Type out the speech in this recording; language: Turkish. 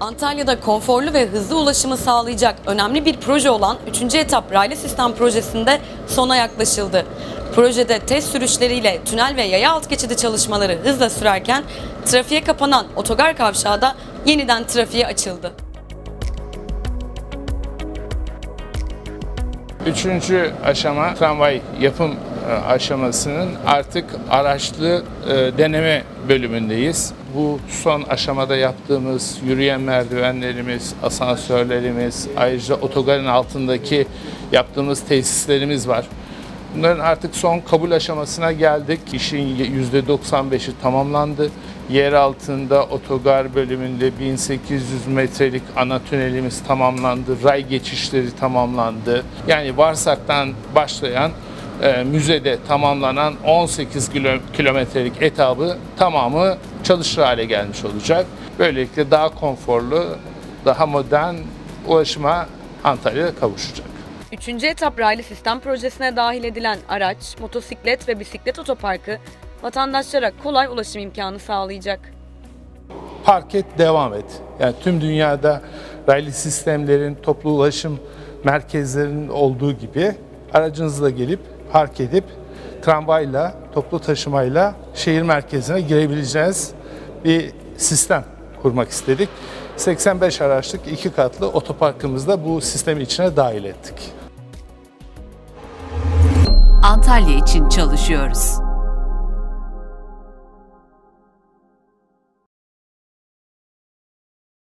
Antalya'da konforlu ve hızlı ulaşımı sağlayacak önemli bir proje olan 3. etap raylı sistem projesinde sona yaklaşıldı. Projede test sürüşleriyle tünel ve yaya alt geçidi çalışmaları hızla sürerken trafiğe kapanan otogar kavşağı da yeniden trafiğe açıldı. Üçüncü aşama tramvay yapım aşamasının artık araçlı e, deneme bölümündeyiz. Bu son aşamada yaptığımız yürüyen merdivenlerimiz, asansörlerimiz, ayrıca otogarın altındaki yaptığımız tesislerimiz var. Bunların artık son kabul aşamasına geldik. İşin %95'i tamamlandı. Yer altında otogar bölümünde 1800 metrelik ana tünelimiz tamamlandı. Ray geçişleri tamamlandı. Yani Varsak'tan başlayan e, müzede tamamlanan 18 kilo- kilometrelik etabı tamamı çalışır hale gelmiş olacak. Böylelikle daha konforlu, daha modern ulaşıma Antalya kavuşacak. Üçüncü etap raylı sistem projesine dahil edilen araç, motosiklet ve bisiklet otoparkı vatandaşlara kolay ulaşım imkanı sağlayacak. park et, devam et. Yani tüm dünyada raylı sistemlerin, toplu ulaşım merkezlerinin olduğu gibi aracınızla gelip park edip tramvayla, toplu taşımayla şehir merkezine girebileceğiniz bir sistem kurmak istedik. 85 araçlık iki katlı otoparkımızı da bu sistemin içine dahil ettik. Antalya için çalışıyoruz.